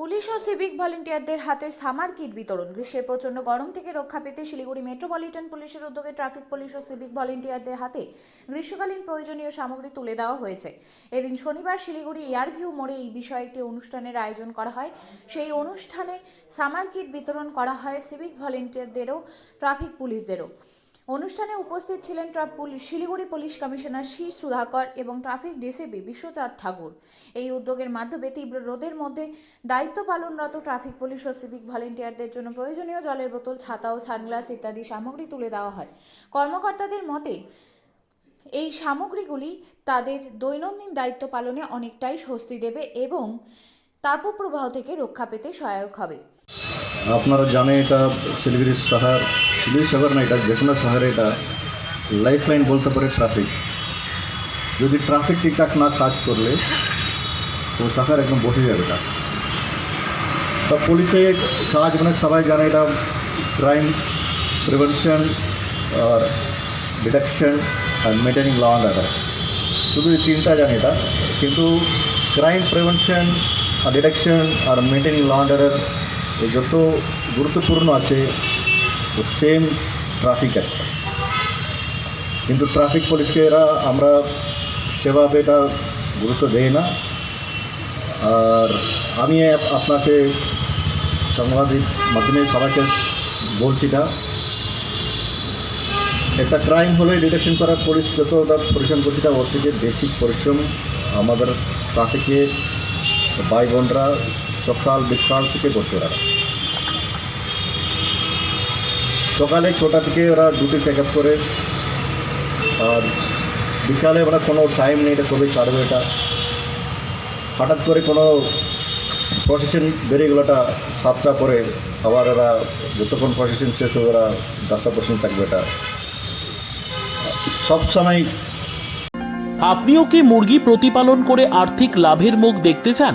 Police ও civic ভলেন্টিয়ারদের হাতে সামার কিট বিতরণ। গ্রীষ্মের প্রচণ্ড গরম থেকে রক্ষা পেতে শিলিগুড়ি মেট্রোপলিটন পুলিশের উদ্যোগে ট্রাফিক পুলিশ ও সিভিক ভলেন্টিয়ারদের হাতে গ্রীষ্মকালীন প্রয়োজনীয় সামগ্রী তুলে দেওয়া হয়েছে। এদিন শনিবার শিলিগুড়ি এয়ারভিউ মোড়ে এই বিষয়ে একটি অনুষ্ঠানের আয়োজন করা হয়। সেই অনুষ্ঠানে সামার কিট বিতরণ করা হয় সিভিক ভলেন্টিয়ারদেরও, ট্রাফিক পুলিশদেরও। অনুষ্ঠানে উপস্থিত ছিলেন traffic police, Siliguri police commissioner she Sudhakar এবং ট্রাফিক ডিসিপি বিশ্বচাঁদ ঠাকুর। এই উদ্যোগের মাধ্যমে তীব্র রোদের মধ্যে দায়িত্ব পালনরত ট্রাফিক পুলিশ ও সিভিক ভলেন্টিয়ারদের জন্য প্রয়োজনীয় জলের বোতল, ছাতা ও সানগ্লাস ইত্যাদি সামগ্রী তুলে দেওয়া হয়। কর্মকর্তাদের মতে, এই সামগ্রীগুলি তাদের দৈনন্দিন দায়িত্ব পালনে অনেকটাই স্বস্তি দেবে এবং তাপপ্রবাহ থেকে রক্ষা পেতে সহায়ক হবে। আপনারা জানেন এটা শিলিগুড়ি শহর। শিলিগুড়ি শহর না, এটা যে কোনো শহরে এটা লাইফ লাইন বলতে পারে ট্রাফিক যদি ট্রাফিক ঠিকঠাক না কাজ করলে, তো শহর একদম বসে যাবে এটা তা পুলিশের কাজ মানে সবাই জানে এটা ক্রাইম প্রিভেনশন আর ডিটেকশন আর মেনটেনিং ল অ্যান্ড অর্ডার শুধু এই তিনটা জানি এটা, কিন্তু ক্রাইম প্রিভেনশন আর ডিটেকশন আর মেনটেনিং ল অ্যান্ড অর্ডার যত গুরুত্বপূর্ণ আছে তো সেম ট্রাফিক একটা। কিন্তু ট্রাফিক পুলিশকে এরা আমরা সেভাবে এটা গুরুত্ব দেই না। আর আমি আপনাকে সাংবাদিক মাধ্যমে সবাইকে বলছি এটা। একটা ক্রাইম হলে ডিটেকশন করার পুলিশ যতটা পরিশ্রম করছে তা ওর থেকে বেসিক পরিশ্রম আমাদের ট্রাফিকে ভাই বোনরা সকাল বিকাল থেকে করছে ওরা। সকালে ছটা থেকে ওরা ডিউটি চেক আপ করে। আর বিকালে ওরা কোনো টাইম নেই, এটা কবে ছাড়বে এটা। হঠাৎ করে কোনো প্রসেশন বেরিয়ে গেলো এটা সাতটা পরে আবার ওরা যতক্ষণ প্রসেশন শেষ হবে, ওরা দশটা পর্যন্ত থাকবে এটা। সবসময় আপনিও কি মুরগি প্রতিপালন করে আর্থিক লাভের মুখ দেখতে চান?